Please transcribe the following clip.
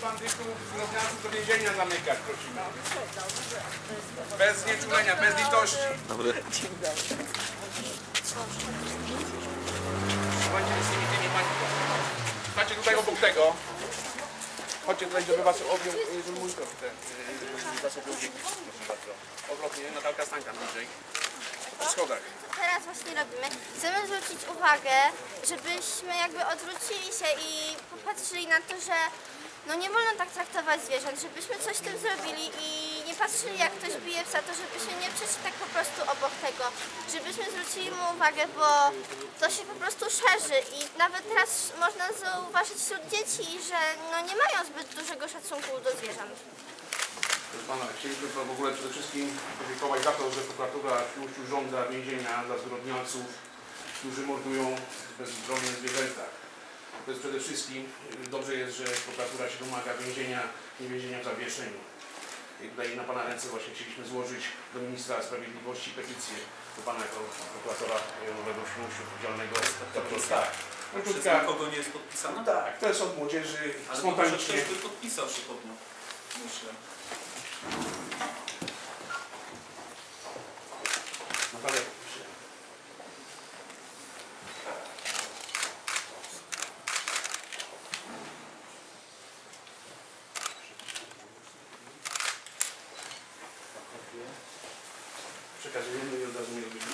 bandytów, zbrodniarzy do więzienia zamykać, prosimy. Bez znieczulenia, bez litości. Dobry. Słuchajcie z tymi tymi paniką. Chodźcie tutaj obok tego. Chodźcie tutaj, żeby was objął, y, żeby mój krok ten, y, żeby was objął bardzo. Odwrotnie, Natalka Stanka bliżej. Po schodach. teraz właśnie robimy. Chcemy zwrócić uwagę, żebyśmy jakby odwrócili się i popatrzyli na to, że no nie wolno tak traktować zwierząt, żebyśmy coś z tym zrobili i nie patrzyli jak ktoś bije psa, to żebyśmy nie przeszli tak po prostu obok tego, żebyśmy zwrócili mu uwagę, bo to się po prostu szerzy i nawet teraz można zauważyć wśród dzieci, że no nie mają zbyt dużego szacunku do zwierząt. Proszę pana, chcieliśmy w ogóle przede wszystkim podziękować za to, że prokuratura w Świnoujściu żąda więzienia dla zbrodnialców, którzy mordują bezbronne zwierzęta. To jest przede wszystkim, y, dobrze jest, że prokuratura się domaga więzienia, nie więzienia w zawieszeniu. I tutaj na Pana ręce właśnie chcieliśmy złożyć do Ministra Sprawiedliwości petycję do Pana jako prokuratora rejonowego w Świnoujściu odpowiedzialnego za to. Tak. No, Przez nikogo nie jest podpisana? tak, to jest od młodzieży Ale spontanicznie. ktoś by podpisał się przekazujemy i od razu nie robimy.